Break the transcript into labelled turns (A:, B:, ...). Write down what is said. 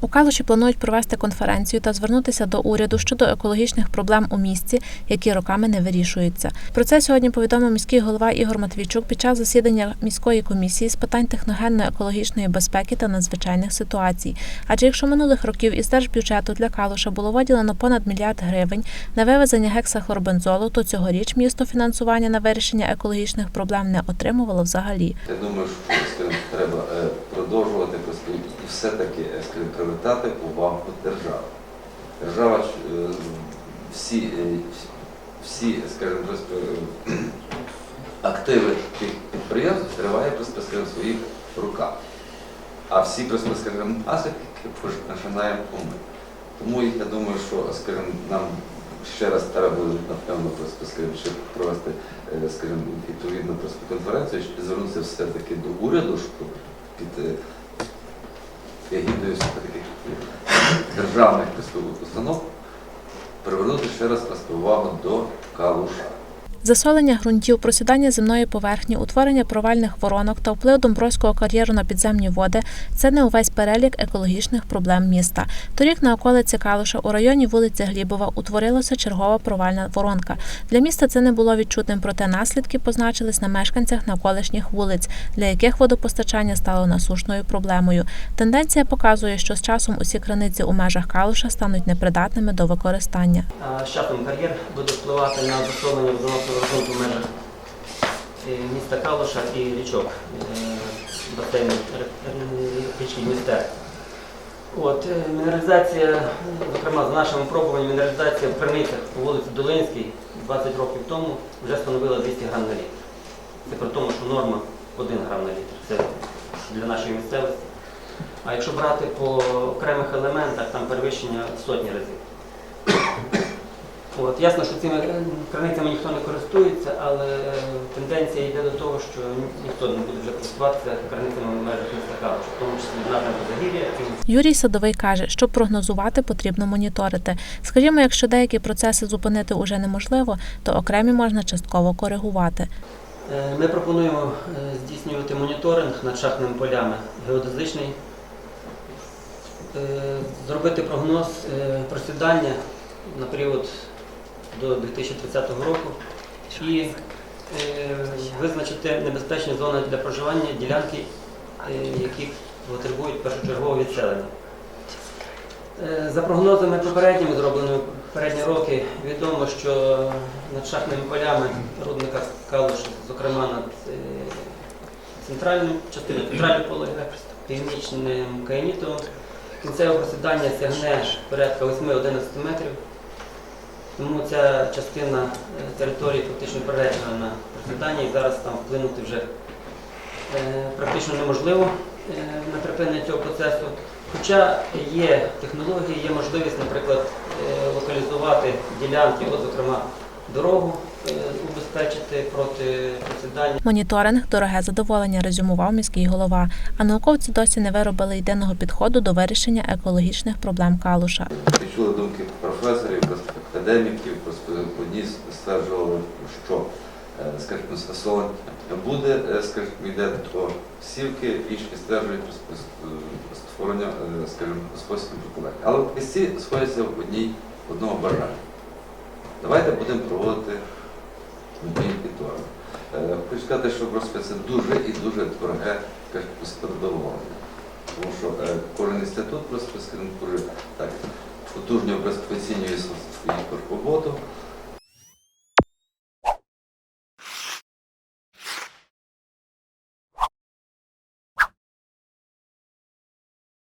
A: У Калуші планують провести конференцію та звернутися до уряду щодо екологічних проблем у місті, які роками не вирішуються. Про це сьогодні повідомив міський голова Ігор Матвійчук під час засідання міської комісії з питань техногенно-екологічної безпеки та надзвичайних ситуацій. Адже якщо минулих років із держбюджету для Калуша було виділено понад мільярд гривень на вивезення гексахлорбензолу, то цьогоріч місто фінансування на вирішення екологічних проблем не отримувало взагалі.
B: Я думаю, що треба е, продовжувати все-таки привертати увагу держави. Держава е, всі, е, всі скажімо, е, активи тих підприємств триває скажімо, в своїх руках. А всі скажімо, наслідки починаємо ми. Тому я думаю, що скажімо, нам ще раз треба буде, напевно, скажімо, провести скажімо, відповідну конференцію, щоб звернутися все-таки до уряду, щоб під егідою все-таки державних постанов привернути ще раз увагу до Калуша.
A: Засолення ґрунтів, просідання земної поверхні, утворення провальних воронок та вплив Домбровського кар'єру на підземні води це не увесь перелік екологічних проблем міста. Торік на околиці Калуша у районі вулиці Глібова утворилася чергова провальна воронка. Для міста це не було відчутним, проте наслідки позначились на мешканцях навколишніх вулиць, для яких водопостачання стало насушною проблемою. Тенденція показує, що з часом усі криниці у межах Калуша стануть непридатними до використання.
C: З кар'єр буде впливати на засолення ґрунту в межах е, міста Калуша і річок е, р- річки Дністер. От, е, мінералізація, зокрема, за нашими пробуваннями, мінералізація в криницях по вулиці Долинській 20 років тому вже становила 200 грам на літр. Це при тому, що норма 1 грам на літр. Це для нашої місцевості. А якщо брати по окремих елементах, там перевищення сотні разів. От, ясно, що цими криницями ніхто не користується, але тенденція йде до того, що ніхто не буде вже користуватися криницями в межах міста в тому числі напрямку Загір'я
A: Юрій Садовий каже, що прогнозувати потрібно моніторити. Скажімо, якщо деякі процеси зупинити уже неможливо, то окремі можна частково коригувати.
C: Е, Ми пропонуємо е, здійснювати моніторинг над шахтними полями геодезичний, е, зробити прогноз просідання на період до 2030 року і е, визначити небезпечні зони для проживання ділянки, е, які потребують першочергового відселення. Е, За прогнозами попередніми, зробленими попередні роки, відомо, що над шахтними полями рудника Калуш, зокрема над е, центральним частиною центральної пологи, північним каїнітом, кінцеве просідання сягне порядка 8-11 метрів. Тому ця частина е, території фактично переречена на процвітання і зараз там вплинути вже е, практично неможливо е, на припинення цього процесу. Хоча є технології, є можливість, наприклад, локалізувати ділянки, от, зокрема, дорогу убезпечити проти просідання.
A: Моніторинг дороге задоволення, резюмував міський голова. А науковці досі не виробили єдиного підходу до вирішення екологічних проблем Калуша.
B: Почули думки професорів, академіків, просто одні стверджували, що е, скажімо, засолення буде, е, скажімо, йде до сівки, інші стверджують е, створення, е, скажімо, способів покоління. Але всі сходяться в одній в одному бажанні. Давайте будемо проводити. Е, Хочу сказати, що просто це дуже і дуже дороге скажімо. Тому що е, кожен інститут просто так потужно просто свою роботу,